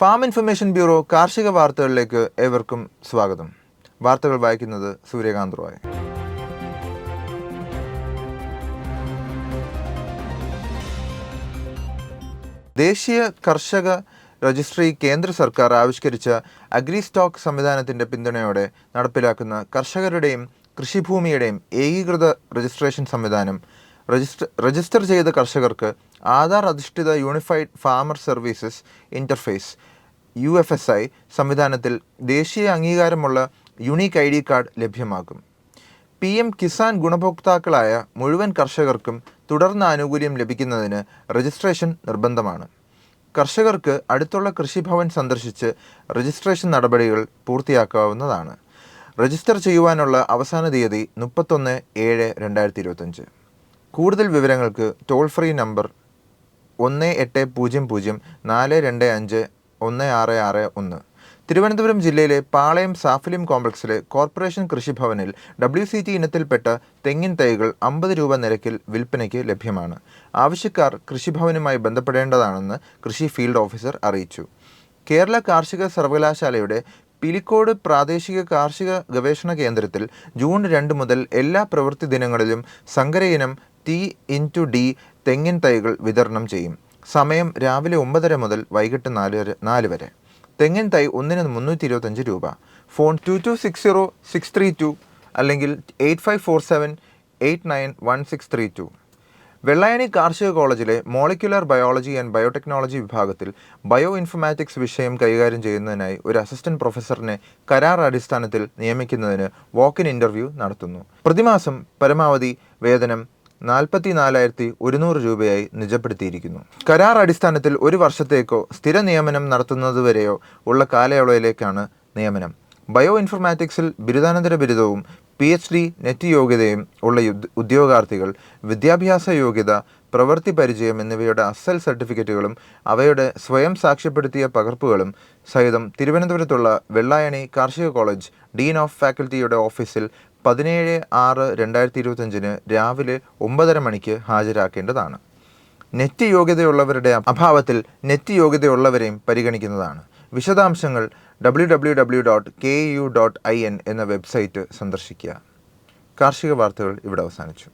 Farm information bureau കാർഷിക വാർത്തകളിലേക്ക് ഏവർക്കും സ്വാഗതം. വാർത്തകൾ വായിക്കുന്നത് സൂര്യകാന്ത് റോയ്. ദേശീയ കർഷക രജിസ്ട്രി കേന്ദ്ര സർക്കാർ ആവിഷ്കരിച്ച അഗ്രി സ്റ്റോക്ക് സംവിധാനത്തിന്റെ പിന്തുണയോടെ നടപ്പിലാക്കുന്ന കർഷകരുടെയും കൃഷിഭൂമിയുടെയും ഏകീകൃത രജിസ്ട്രേഷൻ സംവിധാനം രജിസ്റ്റർ രജിസ്റ്റർ ചെയ്ത കർഷകർക്ക് ആധാർ അധിഷ്ഠിത unified farmer services interface U F S I സംവിധാനത്തിൽ ദേശീയ അംഗീകാരമുള്ള യുണീക്ക് ഐ ഡി കാർഡ് ലഭ്യമാകും. പി എം കിസാൻ ഗുണഭോക്താക്കളായ മുഴുവൻ കർഷകർക്കും തുടർന്ന് ആനുകൂല്യം ലഭിക്കുന്നതിന് രജിസ്ട്രേഷൻ നിർബന്ധമാണ്. കർഷകർക്ക് അടുത്തുള്ള കൃഷിഭവൻ സന്ദർശിച്ച് രജിസ്ട്രേഷൻ നടപടികൾ പൂർത്തിയാക്കാവുന്നതാണ്. രജിസ്റ്റർ ചെയ്യുവാനുള്ള അവസാന തീയതി മുപ്പത്തൊന്ന് ഏഴ് രണ്ടായിരത്തി ഇരുപത്തഞ്ച് കൂടുതൽ വിവരങ്ങൾക്ക് ടോൾ ഫ്രീ നമ്പർ ഒന്ന് എട്ട് പൂജ്യം പൂജ്യം നാല് രണ്ട് അഞ്ച് ഒന്ന് ആറ് ആറ് ഒന്ന്. തിരുവനന്തപുരം ജില്ലയിലെ പാളയം സാഫിലിം കോംപ്ലക്സിലെ കോർപ്പറേഷൻ കൃഷിഭവനിൽ ഡബ്ല്യു സി ടി ഇനത്തിൽപ്പെട്ട തെങ്ങിൻ തൈകൾ അമ്പത് രൂപ നിരക്കിൽ വിൽപ്പനയ്ക്ക് ലഭ്യമാണ്. ആവശ്യക്കാർ കൃഷിഭവനുമായി ബന്ധപ്പെടേണ്ടതാണെന്ന് കൃഷി ഫീൽഡ് ഓഫീസർ അറിയിച്ചു. കേരള കാർഷിക സർവകലാശാലയുടെ പിലിക്കോട് പ്രാദേശിക കാർഷിക ഗവേഷണ കേന്ദ്രത്തിൽ ജൂൺ രണ്ട് മുതൽ എല്ലാ പ്രവൃത്തി ദിനങ്ങളിലും സങ്കര ഇനം ടി ഇന്റു ഡി തെങ്ങിൻ തൈകൾ വിതരണം ചെയ്യും. സമയം രാവിലെ ഒമ്പതര മുതൽ വൈകിട്ട് നാല് വരെ നാല് വരെ. തെങ്ങിൻ തൈ ഒന്നിന് മുന്നൂറ്റി ഇരുപത്തഞ്ച് രൂപ. Phone two two six zero six three two അല്ലെങ്കിൽ eight five four seven eight nine one six three two Vellayani കാർഷിക കോളേജിലെ മോളിക്കുലർ ബയോളജി ആൻഡ് ബയോടെക്നോളജി വിഭാഗത്തിൽ ബയോ ഇൻഫർമാറ്റിക്സ് വിഷയം കൈകാര്യം ചെയ്യുന്നതിനായി ഒരു അസിസ്റ്റന്റ് പ്രൊഫസറിനെ കരാർ അടിസ്ഥാനത്തിൽ നിയമിക്കുന്നതിന് വാക്ക് ഇൻ ഇന്റർവ്യൂ നടത്തുന്നു. പ്രതിമാസം പരമാവധി വേതനം നാൽപ്പത്തി നാലായിരത്തി ഒരുന്നൂറ് രൂപയായി നിജപ്പെടുത്തിയിരിക്കുന്നു. കരാർ അടിസ്ഥാനത്തിൽ ഒരു വർഷത്തേക്കോ സ്ഥിര നിയമനം നടത്തുന്നതുവരെയോ ഉള്ള കാലയളവിലേക്കാണ് നിയമനം. ബയോ ഇൻഫർമാറ്റിക്സിൽ ബിരുദാനന്തര ബിരുദവും പി എച്ച് ഡി നെറ്റ് യോഗ്യതയും ഉള്ള ഉദ്യോഗാർത്ഥികൾ വിദ്യാഭ്യാസ യോഗ്യത പ്രവൃത്തി പരിചയം എന്നിവയുടെ അസൽ സർട്ടിഫിക്കറ്റുകളും അവയുടെ സ്വയം സാക്ഷ്യപ്പെടുത്തിയ പകർപ്പുകളും സഹിതം തിരുവനന്തപുരത്തുള്ള വെള്ളായണി കാർഷിക കോളേജ് ഡീൻ ഓഫ് ഫാക്കൽറ്റിയുടെ ഓഫീസിൽ പതിനേഴ് ആറ് രണ്ടായിരത്തി ഇരുപത്തഞ്ചിന് രാവിലെ ഒമ്പതര മണിക്ക് ഹാജരാക്കേണ്ടതാണ്. നെറ്റ് യോഗ്യതയുള്ളവരുടെ അഭാവത്തിൽ നെറ്റ് യോഗ്യതയുള്ളവരെയും പരിഗണിക്കുന്നതാണ്. വിശദാംശങ്ങൾ W W W dot K U dot I N എന്ന വെബ്സൈറ്റ് സന്ദർശിക്കുക. കാർഷിക വാർത്തകൾ ഇവിടെ അവസാനിച്ചു.